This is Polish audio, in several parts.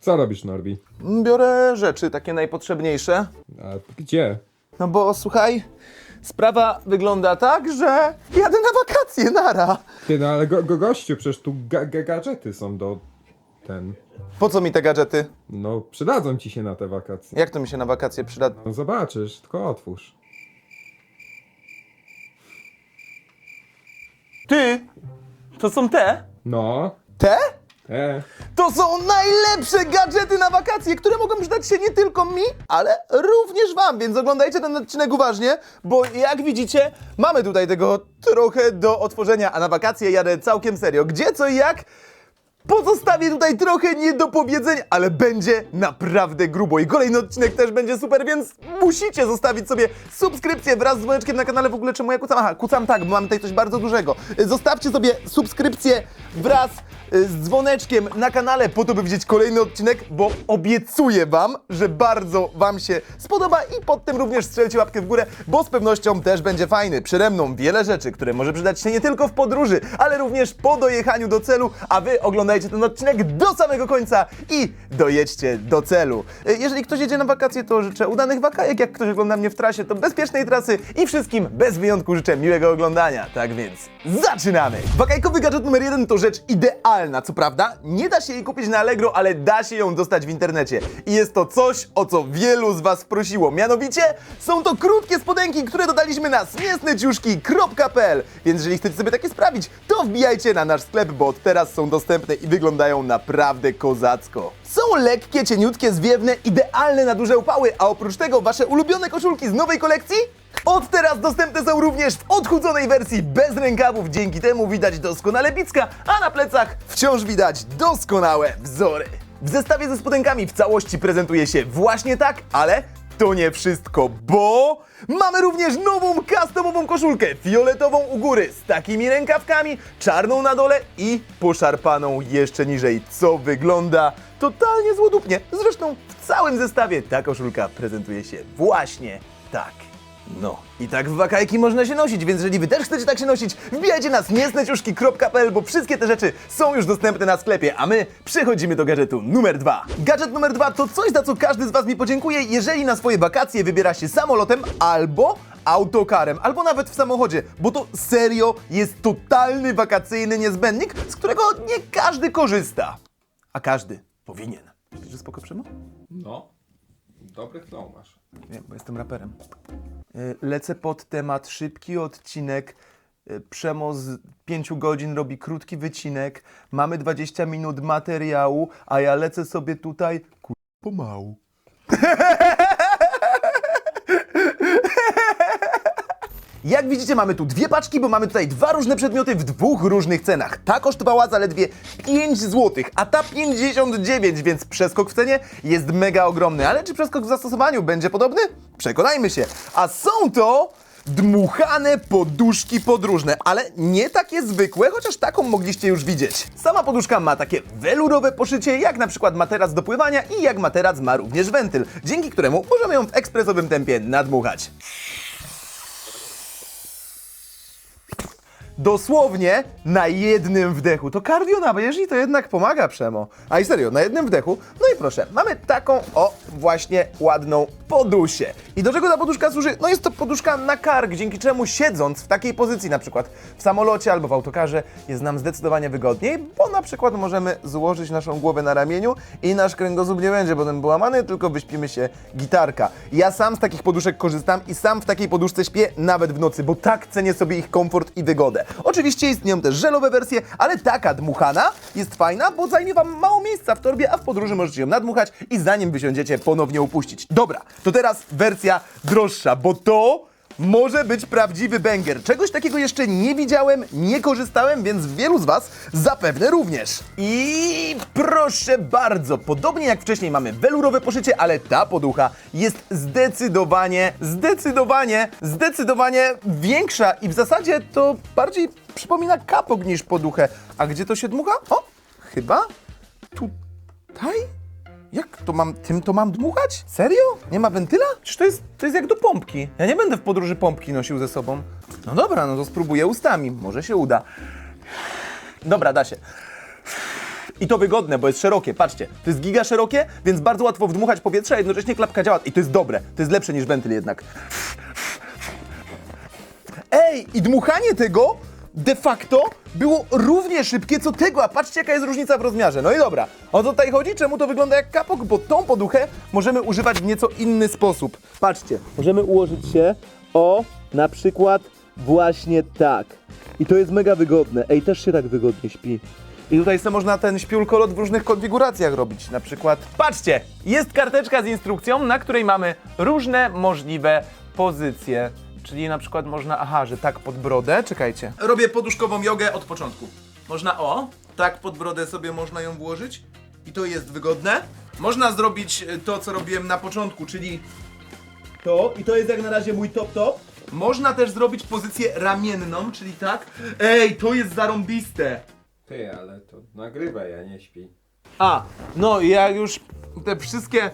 Co robisz, Norbi? Biorę rzeczy takie najpotrzebniejsze. A gdzie? No bo słuchaj, sprawa wygląda tak, że jadę na wakacje, nara. Ty, no ale go, go, gościu, przecież tu ga, ga, gadżety są do... ten... Po co mi te gadżety? No, przydadzą ci się na te wakacje. Jak to mi się na wakacje przyda? No zobaczysz, tylko otwórz. Ty, to są te? No, Te? Te. To są najlepsze gadżety na wakacje, które mogą przydać się nie tylko mi, ale również wam, więc oglądajcie ten odcinek uważnie, bo jak widzicie, mamy tutaj tego trochę do otworzenia, a na wakacje jadę całkiem serio. Gdzie, co i jak? Pozostawię tutaj trochę niedopowiedzeń, ale będzie naprawdę grubo i kolejny odcinek też będzie super, więc musicie zostawić sobie subskrypcję wraz z dzwoneczkiem na kanale. W ogóle czemu ja kucam? Aha, kucam tak, bo mamy tutaj coś bardzo dużego. Zostawcie sobie subskrypcję wraz y, z dzwoneczkiem na kanale po to, by widzieć kolejny odcinek, bo obiecuję wam, że bardzo wam się spodoba i pod tym również strzelcie łapkę w górę, bo z pewnością też będzie fajny. Przede mną wiele rzeczy, które może przydać się nie tylko w podróży, ale również po dojechaniu do celu, a wy oglądajcie ten odcinek do samego końca i dojedźcie do celu. Y, Jeżeli ktoś jedzie na wakacje, to życzę udanych wakajek, jak ktoś ogląda mnie w trasie, to bezpiecznej trasy i wszystkim bez wyjątku życzę miłego oglądania. Tak więc zaczynamy! Wakajkowy gadżet numer jeden to rzecz idealna, co prawda nie da się jej kupić na Allegro, ale da się ją dostać w internecie. I jest to coś, o co wielu z was prosiło. Mianowicie są to krótkie spodenki, które dodaliśmy na smiesneciuszki.pl Więc jeżeli chcecie sobie takie sprawić, to wbijajcie na nasz sklep, bo od teraz są dostępne i wyglądają naprawdę kozacko. Są lekkie, cieniutkie, zwiewne, idealne na duże upały, a oprócz tego wasze ulubione koszulki z nowej kolekcji od teraz dostępne są również w odchudzonej wersji bez rękawów. Dzięki temu widać doskonale bicka, a na plecach wciąż widać doskonałe wzory. W zestawie ze spodenkami w całości prezentuje się właśnie tak, ale to nie wszystko, bo mamy również nową customową koszulkę, fioletową u góry, z takimi rękawkami, czarną na dole i poszarpaną jeszcze niżej, co wygląda totalnie złodupnie. Zresztą w całym zestawie ta koszulka prezentuje się właśnie tak. No, i tak w wakajki można się nosić, więc jeżeli wy też chcecie tak się nosić, wbijajcie na niesneciuszki.pl, bo wszystkie te rzeczy są już dostępne na sklepie, a my przechodzimy do gadżetu numer dwa. Gadżet numer dwa to coś, za co każdy z was mi podziękuje, jeżeli na swoje wakacje wybiera się samolotem albo autokarem, albo nawet w samochodzie, bo to serio jest totalny wakacyjny niezbędnik, z którego nie każdy korzysta. A każdy powinien. Że spoko Przemo? No, dobry flow masz. Nie, bo jestem raperem. Y, Lecę pod temat, szybki odcinek. Y, Przemo z 5 godzin robi krótki wycinek. Mamy 20 minut materiału, a ja lecę sobie tutaj ku... pomału. Jak widzicie, mamy tu dwie paczki, bo mamy tutaj dwa różne przedmioty w dwóch różnych cenach. Ta kosztowała zaledwie 5 zł, a ta 59, więc przeskok w cenie jest mega ogromny. Ale czy przeskok w zastosowaniu będzie podobny? Przekonajmy się. A są to dmuchane poduszki podróżne, ale nie takie zwykłe, chociaż taką mogliście już widzieć. Sama poduszka ma takie welurowe poszycie, jak na przykład materac do pływania i jak materac ma również wentyl, dzięki któremu możemy ją w ekspresowym tempie nadmuchać. Dosłownie na jednym wdechu. To cardio na bieżni to jednak pomaga, Przemo. A i serio, na jednym wdechu. No i proszę, mamy taką, o, właśnie ładną podusię. I do czego ta poduszka służy? No jest to poduszka na kark, dzięki czemu siedząc w takiej pozycji, na przykład w samolocie albo w autokarze, jest nam zdecydowanie wygodniej, bo na przykład możemy złożyć naszą głowę na ramieniu i nasz kręgosłup nie będzie potem połamany, tylko wyśpimy się gitarka. Ja sam z takich poduszek korzystam i sam w takiej poduszce śpię nawet w nocy, bo tak cenię sobie ich komfort i wygodę. Oczywiście istnieją też żelowe wersje, ale taka dmuchana jest fajna, bo zajmie Wam mało miejsca w torbie, a w podróży możecie ją nadmuchać i zanim wysiądziecie, ponownie upuścić. Dobra, to teraz wersja droższa, bo to może być prawdziwy banger. Czegoś takiego jeszcze nie widziałem, nie korzystałem, więc wielu z Was zapewne również. I proszę bardzo, podobnie jak wcześniej mamy welurowe poszycie, ale ta poducha jest zdecydowanie, zdecydowanie, zdecydowanie większa i w zasadzie to bardziej przypomina kapok niż poduchę. A gdzie to się dmucha? O, chyba tutaj? Jak to mam, tym to mam dmuchać? Serio? Nie ma wentyla? Przecież to jest, to jest jak do pompki. Ja nie będę w podróży pompki nosił ze sobą. No dobra, no to spróbuję ustami. Może się uda. Dobra, da się. I to wygodne, bo jest szerokie. Patrzcie, to jest giga szerokie, więc bardzo łatwo wdmuchać powietrze, a jednocześnie klapka działa. I to jest dobre. To jest lepsze niż wentyl jednak. Ej, i dmuchanie tego de facto było równie szybkie co tego, a patrzcie jaka jest różnica w rozmiarze. No i dobra, o co tutaj chodzi? Czemu to wygląda jak kapok? Bo tą poduchę możemy używać w nieco inny sposób. Patrzcie, możemy ułożyć się o na przykład właśnie tak. I to jest mega wygodne. Ej, też się tak wygodnie śpi. I tutaj sobie można ten śpiulkolot w różnych konfiguracjach robić. Na przykład, patrzcie, jest karteczka z instrukcją, na której mamy różne możliwe pozycje. Czyli na przykład można, aha, że tak pod brodę, czekajcie. Robię poduszkową jogę od początku. Można o, tak pod brodę sobie można ją włożyć i to jest wygodne. Można zrobić e, to, co robiłem na początku, czyli to i to jest jak na razie mój top top. Można też zrobić pozycję ramienną, czyli tak. Ej, to jest zarąbiste. Ty, ale to nagrywaj, a nie śpi. A, no i jak już te wszystkie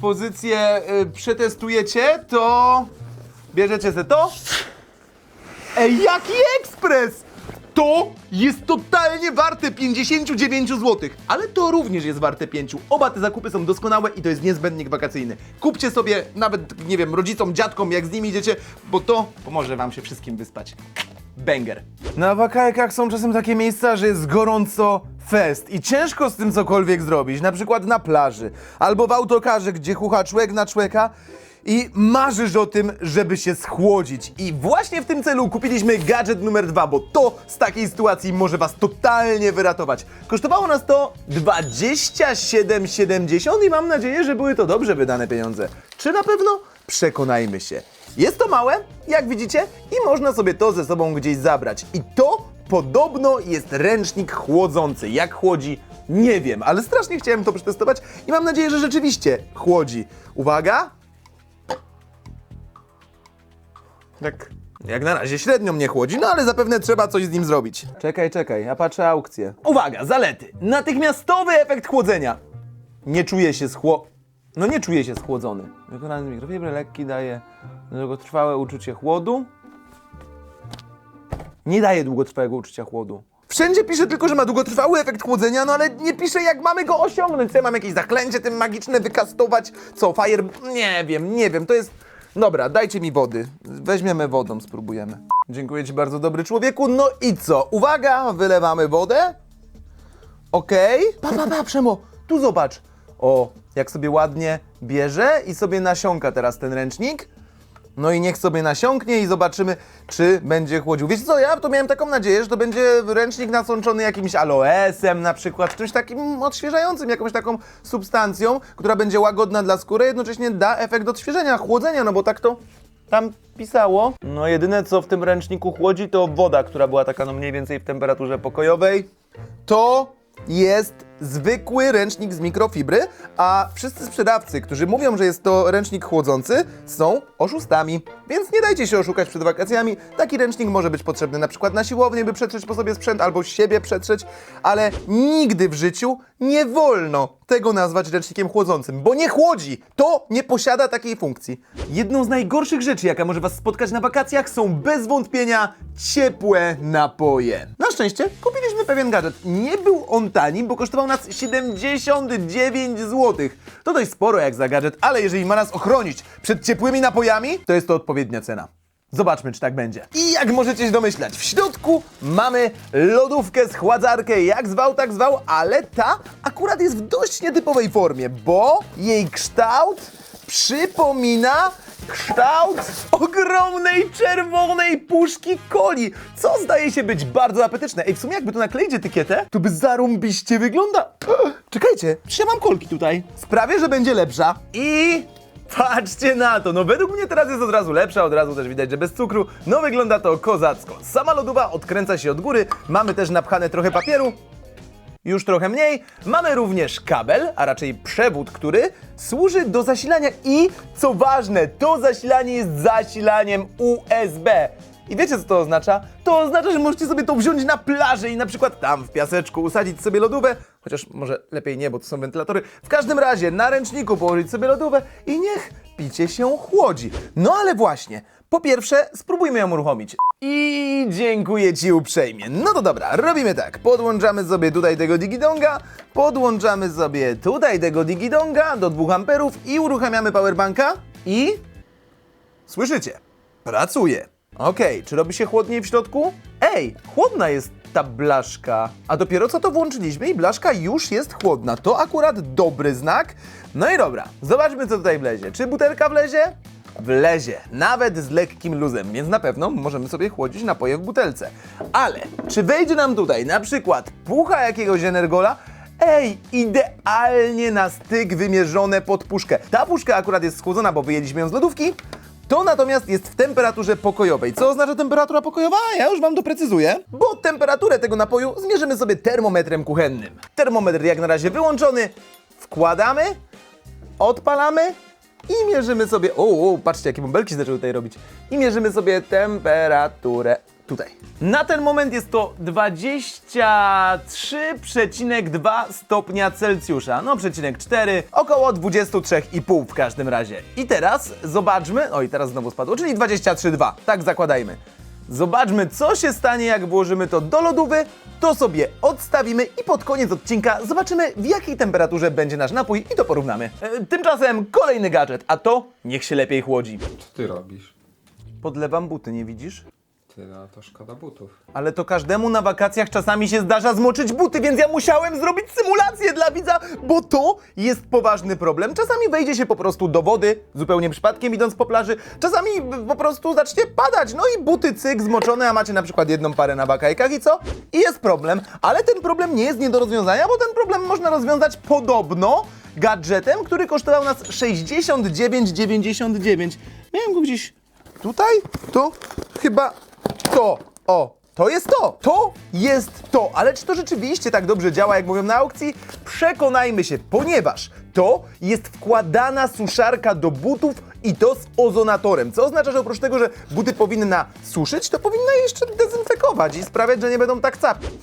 pozycje y, przetestujecie, to bierzecie se to. Ej, jaki ekspres! To jest totalnie warte 59 zł, ale to również jest warte 5. Oba te zakupy są doskonałe i to jest niezbędnik wakacyjny. Kupcie sobie nawet, nie wiem, rodzicom, dziadkom, jak z nimi idziecie, bo to pomoże wam się wszystkim wyspać. Banger. Na wakajkach są czasem takie miejsca, że jest gorąco fest i ciężko z tym cokolwiek zrobić, na przykład na plaży albo w autokarze, gdzie chucha człowiek na człowieka i marzysz o tym, żeby się schłodzić. I właśnie w tym celu kupiliśmy gadżet numer dwa, bo to z takiej sytuacji może was totalnie wyratować. Kosztowało nas to 27,70 i mam nadzieję, że były to dobrze wydane pieniądze. Czy na pewno? Przekonajmy się. Jest to małe, jak widzicie, i można sobie to ze sobą gdzieś zabrać. I to podobno jest ręcznik chłodzący. Jak chłodzi, nie wiem, ale strasznie chciałem to przetestować i mam nadzieję, że rzeczywiście chłodzi. Uwaga! Tak, jak na razie średnio mnie chłodzi, no ale zapewne trzeba coś z nim zrobić. Czekaj, czekaj, ja patrzę aukcję. Uwaga, zalety. Natychmiastowy efekt chłodzenia. Nie czuję się schło... No nie czuję się schłodzony. Wykonany mikrofibry lekki daje długotrwałe uczucie chłodu. Nie daje długotrwałego uczucia chłodu. Wszędzie pisze tylko, że ma długotrwały efekt chłodzenia, no ale nie pisze jak mamy go osiągnąć. Co ja mam jakieś zaklęcie tym magiczne wykastować? Co, fire... Nie wiem, nie wiem, to jest... Dobra, dajcie mi wody. Weźmiemy wodą, spróbujemy. Dziękuję ci bardzo, dobry człowieku. No i co? Uwaga, wylewamy wodę. Okej. Pa, pa, pa, Przemo, tu zobacz. O, jak sobie ładnie bierze i sobie nasiąka teraz ten ręcznik. No i niech sobie nasiąknie i zobaczymy, czy będzie chłodził. Wiecie co, ja to miałem taką nadzieję, że to będzie ręcznik nasączony jakimś aloesem na przykład, czymś takim odświeżającym, jakąś taką substancją, która będzie łagodna dla skóry, jednocześnie da efekt odświeżenia, chłodzenia, no bo tak to tam pisało. No jedyne co w tym ręczniku chłodzi to woda, która była taka no mniej więcej w temperaturze pokojowej. To jest zwykły ręcznik z mikrofibry, a wszyscy sprzedawcy, którzy mówią, że jest to ręcznik chłodzący, są oszustami. Więc nie dajcie się oszukać przed wakacjami. Taki ręcznik może być potrzebny na przykład na siłowni, by przetrzeć po sobie sprzęt albo siebie przetrzeć, ale nigdy w życiu nie wolno tego nazwać ręcznikiem chłodzącym, bo nie chłodzi. To nie posiada takiej funkcji. Jedną z najgorszych rzeczy, jaka może Was spotkać na wakacjach, są bez wątpienia ciepłe napoje. Na szczęście kupiliśmy pewien gadżet. Nie był on tani, bo kosztował nas 79 zł. To dość sporo jak za gadżet, ale jeżeli ma nas ochronić przed ciepłymi napojami, to jest to odpowiednia cena. Zobaczmy, czy tak będzie. I jak możecie się domyślać, w środku mamy lodówkę, schładzarkę, jak zwał, tak zwał, ale ta akurat jest w dość nietypowej formie, bo jej kształt przypomina kształt ogromnej czerwonej puszki coli, co zdaje się być bardzo apetyczne. Ej, w sumie jakby tu nakleić etykietę, to by zarąbiście wygląda. Czekajcie, czy ja mam kolki tutaj? Sprawię, że będzie lepsza i Patrzcie na to, no według mnie teraz jest od razu lepsza, od razu też widać, że bez cukru, no wygląda to kozacko. Sama lodowa odkręca się od góry, mamy też napchane trochę papieru, już trochę mniej. Mamy również kabel, a raczej przewód, który służy do zasilania i, co ważne, to zasilanie jest zasilaniem USB. I wiecie co to oznacza? To oznacza, że możecie sobie to wziąć na plaży i na przykład tam w piaseczku usadzić sobie lodówę, chociaż może lepiej nie, bo to są wentylatory. W każdym razie na ręczniku położyć sobie lodówę i niech picie się chłodzi. No ale właśnie, po pierwsze spróbujmy ją uruchomić. I dziękuję Ci uprzejmie. No to dobra, robimy tak. Podłączamy sobie tutaj tego digidonga, podłączamy sobie tutaj tego digidonga do 2 amperów i uruchamiamy powerbanka i... Słyszycie? Pracuje. Okej, czy robi się chłodniej w środku? Ej, chłodna jest ta blaszka. A dopiero co to włączyliśmy i blaszka już jest chłodna. To akurat dobry znak. No i dobra, zobaczmy co tutaj wlezie. Czy butelka wlezie? Wlezie, nawet z lekkim luzem, więc na pewno możemy sobie chłodzić napoje w butelce. Ale czy wejdzie nam tutaj na przykład pucha jakiegoś energola? Ej, idealnie na styk wymierzone pod puszkę. Ta puszka akurat jest schłodzona, bo wyjęliśmy ją z lodówki. To natomiast jest w temperaturze pokojowej. Co oznacza temperatura pokojowa? Ja już wam doprecyzuję. Bo temperaturę tego napoju zmierzymy sobie termometrem kuchennym. Termometr jak na razie wyłączony. Wkładamy, odpalamy i mierzymy sobie. O, patrzcie, jakie bąbelki zaczęły tutaj robić. I mierzymy sobie temperaturę tutaj. Na ten moment jest to 23,2 stopnia Celsjusza. No, przecinek 4, około 23,5 w każdym razie. I teraz zobaczmy. O, i teraz znowu spadło, czyli 23,2. Tak zakładajmy. Zobaczmy, co się stanie, jak włożymy to do lodówy. To sobie odstawimy i pod koniec odcinka zobaczymy, w jakiej temperaturze będzie nasz napój i to porównamy. E, tymczasem kolejny gadżet, a to niech się lepiej chłodzi. Co ty robisz? Podlewam buty, nie widzisz? Ty, no to szkoda butów. Ale to każdemu na wakacjach czasami się zdarza zmoczyć buty, więc ja musiałem zrobić symulację dla widza, bo to jest poważny problem. Czasami wejdzie się po prostu do wody, zupełnie przypadkiem idąc po plaży, czasami po prostu zacznie padać, no i buty cyk zmoczone, a macie na przykład jedną parę na wakajkach i co? I jest problem, ale ten problem nie jest nie do rozwiązania, bo ten problem można rozwiązać podobno gadżetem, który kosztował nas 69,99. Miałem go gdzieś tutaj? To chyba to. O, to jest to. To jest to. Ale czy to rzeczywiście tak dobrze działa, jak mówią na aukcji? Przekonajmy się, ponieważ to jest wkładana suszarka do butów i to z ozonatorem. Co oznacza, że oprócz tego, że buty powinna suszyć, to powinna je jeszcze dezynfekować i sprawiać, że nie będą tak capki.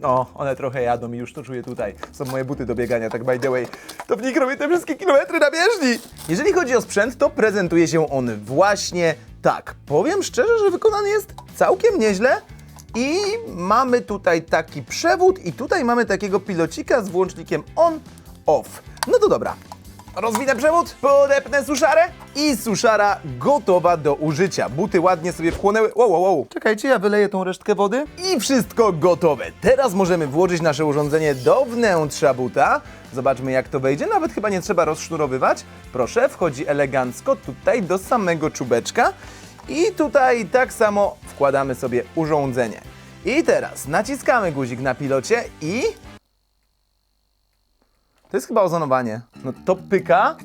No, one trochę jadą i już to czuję tutaj. Są moje buty do biegania, tak by the way. To w nich robię te wszystkie kilometry na bieżni. Jeżeli chodzi o sprzęt, to prezentuje się on właśnie tak. Powiem szczerze, że wykonany jest całkiem nieźle. I mamy tutaj taki przewód i tutaj mamy takiego pilocika z włącznikiem on-off. No to dobra, Rozwinę przewód, podepnę suszarę i suszara gotowa do użycia. Buty ładnie sobie wchłonęły. Wow, wow, wow. Czekajcie, ja wyleję tą resztkę wody. I wszystko gotowe. Teraz możemy włożyć nasze urządzenie do wnętrza buta. Zobaczmy jak to wejdzie. Nawet chyba nie trzeba rozsznurowywać. Proszę, wchodzi elegancko tutaj do samego czubeczka. I tutaj tak samo wkładamy sobie urządzenie. I teraz naciskamy guzik na pilocie i to jest chyba ozonowanie. No to pyka.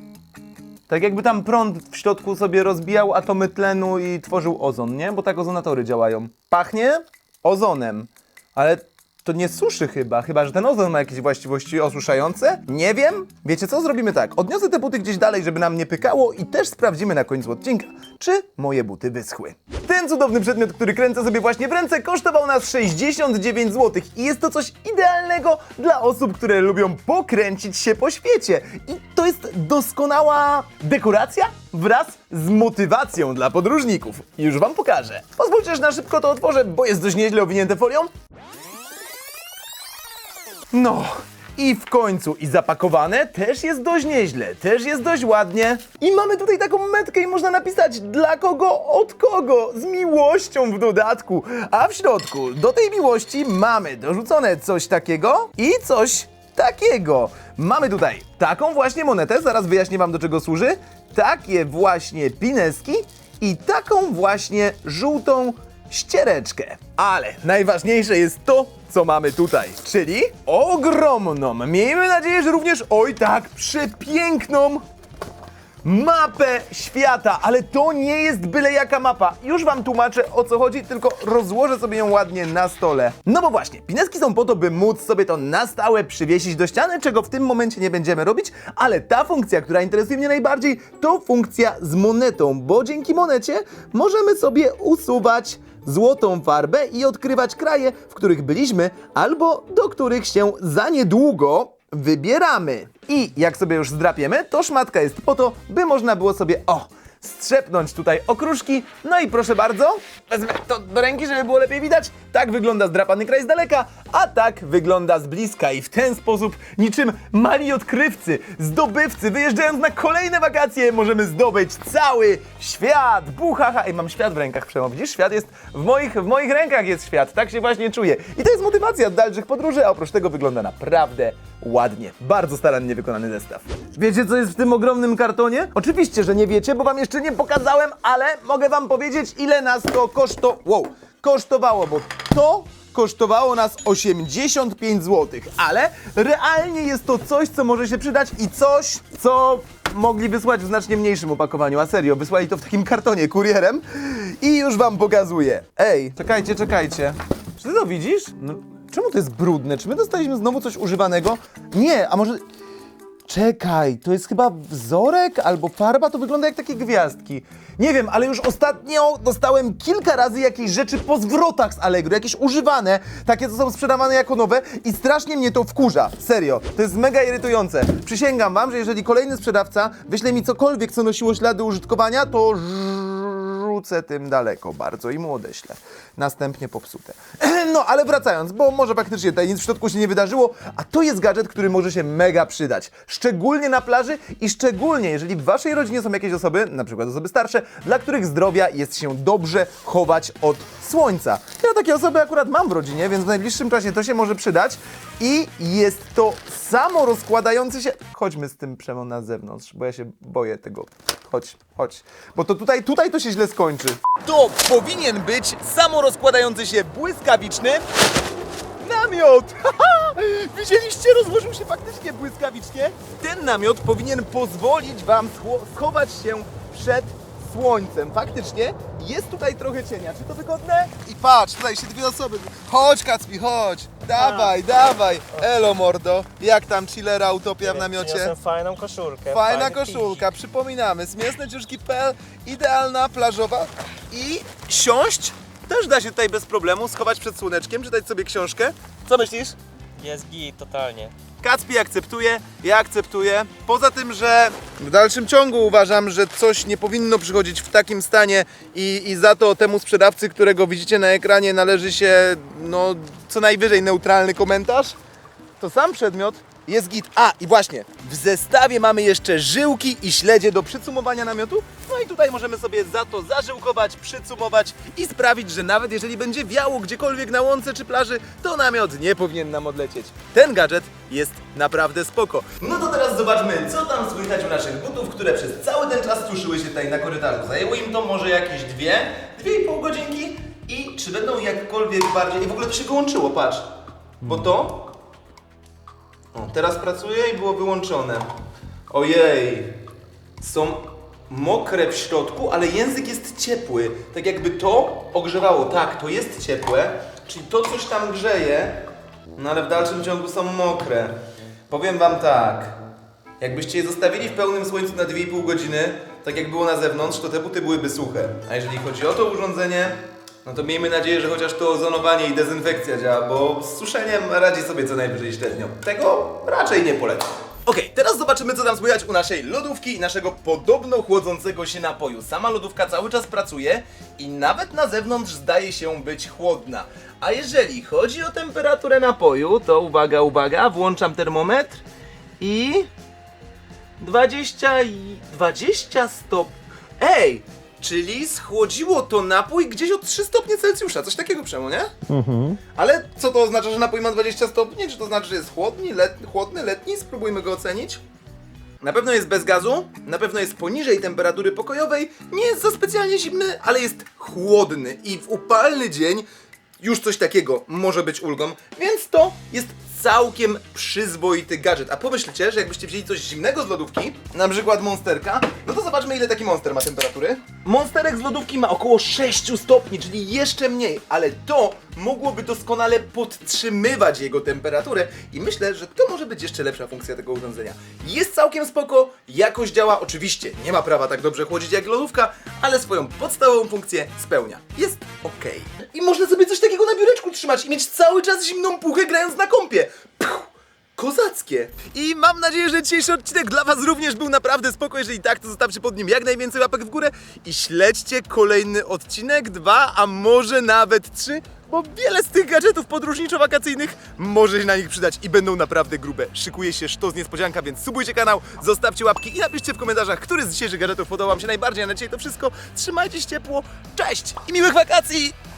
Tak jakby tam prąd w środku sobie rozbijał atomy tlenu i tworzył ozon, nie? Bo tak ozonatory działają. Pachnie ozonem, ale to nie suszy chyba, chyba że ten ozon ma jakieś właściwości osuszające? Nie wiem. Wiecie co? Zrobimy tak. Odniosę te buty gdzieś dalej, żeby nam nie pykało i też sprawdzimy na końcu odcinka, czy moje buty wyschły. Ten cudowny przedmiot, który kręcę sobie właśnie w ręce, kosztował nas 69 zł i jest to coś idealnego dla osób, które lubią pokręcić się po świecie. I to jest doskonała dekoracja wraz z motywacją dla podróżników. Już wam pokażę. Pozwólcie, że na szybko to otworzę, bo jest dość nieźle owinięte folią. No, i w końcu i zapakowane też jest dość nieźle, też jest dość ładnie. I mamy tutaj taką metkę i można napisać dla kogo, od kogo, z miłością w dodatku. A w środku do tej miłości mamy dorzucone coś takiego i coś takiego. Mamy tutaj taką właśnie monetę, zaraz wyjaśnię wam do czego służy. Takie właśnie pineski i taką właśnie żółtą ściereczkę. Ale najważniejsze jest to, co mamy tutaj, czyli ogromną, miejmy nadzieję, że również, oj tak, przepiękną mapę świata, ale to nie jest byle jaka mapa. Już wam tłumaczę o co chodzi, tylko rozłożę sobie ją ładnie na stole. No bo właśnie, pineski są po to, by móc sobie to na stałe przywiesić do ściany, czego w tym momencie nie będziemy robić, ale ta funkcja, która interesuje mnie najbardziej, to funkcja z monetą, bo dzięki monecie możemy sobie usuwać złotą farbę i odkrywać kraje, w których byliśmy, albo do których się za niedługo wybieramy. I jak sobie już zdrapiemy, to szmatka jest po to, by można było sobie, o, strzepnąć tutaj okruszki. No i proszę bardzo, wezmę to do ręki, żeby było lepiej widać. Tak wygląda zdrapany kraj z daleka, a tak wygląda z bliska. I w ten sposób, niczym mali odkrywcy, zdobywcy, wyjeżdżając na kolejne wakacje, możemy zdobyć cały świat. Buchacha. Ej, mam świat w rękach, Przemo. Widzisz, świat jest w moich, w moich rękach jest świat. Tak się właśnie czuję. I to jest motywacja do dalszych podróży, a oprócz tego wygląda naprawdę ładnie. Bardzo starannie wykonany zestaw. Wiecie, co jest w tym ogromnym kartonie? Oczywiście, że nie wiecie, bo wam jeszcze nie pokazałem, ale mogę wam powiedzieć, ile nas to koszto... Wow, kosztowało, bo to kosztowało nas 85 zł, ale realnie jest to coś, co może się przydać i coś, co mogli wysłać w znacznie mniejszym opakowaniu, a serio, wysłali to w takim kartonie kurierem i już wam pokazuję. Ej, czekajcie, czekajcie. Czy ty to widzisz? No, czemu to jest brudne? Czy my dostaliśmy znowu coś używanego? Nie, a może... Czekaj, to jest chyba wzorek albo farba, to wygląda jak takie gwiazdki. Nie wiem, ale już ostatnio dostałem kilka razy jakieś rzeczy po zwrotach z Allegro, jakieś używane, takie co są sprzedawane jako nowe i strasznie mnie to wkurza. Serio, to jest mega irytujące. Przysięgam wam, że jeżeli kolejny sprzedawca wyśle mi cokolwiek, co nosiło ślady użytkowania, to rzucę tym daleko bardzo i mu odeślę. Następnie popsute. No, ale wracając, bo może faktycznie tutaj nic w środku się nie wydarzyło, a to jest gadżet, który może się mega przydać. Szczególnie na plaży i szczególnie jeżeli w waszej rodzinie są jakieś osoby, na przykład osoby starsze, dla których zdrowia jest się dobrze chować od słońca. Ja takie osoby akurat mam w rodzinie, więc w najbliższym czasie to się może przydać i jest to samo rozkładający się... Chodźmy z tym przemo na zewnątrz, bo ja się boję tego. Chodź, chodź. Bo to tutaj, tutaj to się źle skończy. To powinien być samo rozkładający się błyskawiczny namiot! Widzieliście? Rozłożył się faktycznie błyskawicznie. Ten namiot powinien pozwolić wam scho- schować się przed słońcem. Faktycznie jest tutaj trochę cienia. Czy to wygodne? I patrz, tutaj się dwie osoby. Chodź Kacpi, chodź. Dawaj, dawaj. Elo mordo. Jak tam chillera, utopia w namiocie? Przyniosłem fajną koszulkę. Fajna fajny koszulka, przypominamy, smiesneciuszki.pl, idealna, plażowa i siąść też da się tutaj bez problemu, schować przed słoneczkiem, czytać sobie książkę. Co myślisz? Jest git, totalnie. Kacpi akceptuje, ja akceptuję. Poza tym, że w dalszym ciągu uważam, że coś nie powinno przychodzić w takim stanie i, i za to temu sprzedawcy, którego widzicie na ekranie, należy się no co najwyżej neutralny komentarz. To sam przedmiot jest git. A i właśnie, w zestawie mamy jeszcze żyłki i śledzie do przycumowania namiotu. No i tutaj możemy sobie za to zażyłkować, przycumować i sprawić, że nawet jeżeli będzie wiało gdziekolwiek na łące czy plaży, to namiot nie powinien nam odlecieć. Ten gadżet jest naprawdę spoko. No to teraz zobaczmy, co tam słychać u naszych butów, które przez cały ten czas suszyły się tutaj na korytarzu. Zajęło im to może jakieś dwie, dwie i pół godzinki i czy będą jakkolwiek bardziej... I w ogóle to się połączyło, patrz. Bo to o, teraz pracuje i było wyłączone. Ojej. Są mokre w środku, ale język jest ciepły. Tak jakby to ogrzewało. Tak, to jest ciepłe, czyli to coś tam grzeje, no ale w dalszym ciągu są mokre. Powiem wam tak. Jakbyście je zostawili w pełnym słońcu na 2,5 godziny, tak jak było na zewnątrz, to te buty byłyby suche. A jeżeli chodzi o to urządzenie, no to miejmy nadzieję, że chociaż to ozonowanie i dezynfekcja działa, bo z suszeniem radzi sobie co najwyżej średnio. Tego raczej nie polecam. Okej, teraz zobaczymy co tam słychać u naszej lodówki i naszego podobno chłodzącego się napoju. Sama lodówka cały czas pracuje i nawet na zewnątrz zdaje się być chłodna. A jeżeli chodzi o temperaturę napoju, to uwaga, uwaga, włączam termometr i 20 i 20 stop. Ej! Czyli schłodziło to napój gdzieś o 3 stopnie Celsjusza, coś takiego przemo, nie? Ale co to oznacza, że napój ma 20 stopni? Czy to znaczy, że jest chłodny, let, chłodny, letni? Spróbujmy go ocenić. Na pewno jest bez gazu, na pewno jest poniżej temperatury pokojowej, nie jest za specjalnie zimny, ale jest chłodny i w upalny dzień już coś takiego może być ulgą, więc to jest całkiem przyzwoity gadżet. A pomyślcie, że jakbyście wzięli coś zimnego z lodówki, na przykład monsterka, no to zobaczmy ile taki monster ma temperatury. Monsterek z lodówki ma około 6 stopni, czyli jeszcze mniej, ale to mogłoby doskonale podtrzymywać jego temperaturę i myślę, że to może być jeszcze lepsza funkcja tego urządzenia. Jest całkiem spoko, jakość działa oczywiście, nie ma prawa tak dobrze chłodzić jak lodówka, ale swoją podstawową funkcję spełnia. Jest ok. I można sobie coś takiego na biureczku trzymać i mieć cały czas zimną puchę grając na kompie. Puh. kozackie. I mam nadzieję, że dzisiejszy odcinek dla Was również był naprawdę spoko. Jeżeli tak, to zostawcie pod nim jak najwięcej łapek w górę i śledźcie kolejny odcinek, dwa, a może nawet trzy, bo wiele z tych gadżetów podróżniczo-wakacyjnych może się na nich przydać i będą naprawdę grube. Szykuje się sztos niespodzianka, więc subujcie kanał, zostawcie łapki i napiszcie w komentarzach, który z dzisiejszych gadżetów podobał Wam się najbardziej. A na dzisiaj to wszystko. Trzymajcie się ciepło, cześć i miłych wakacji!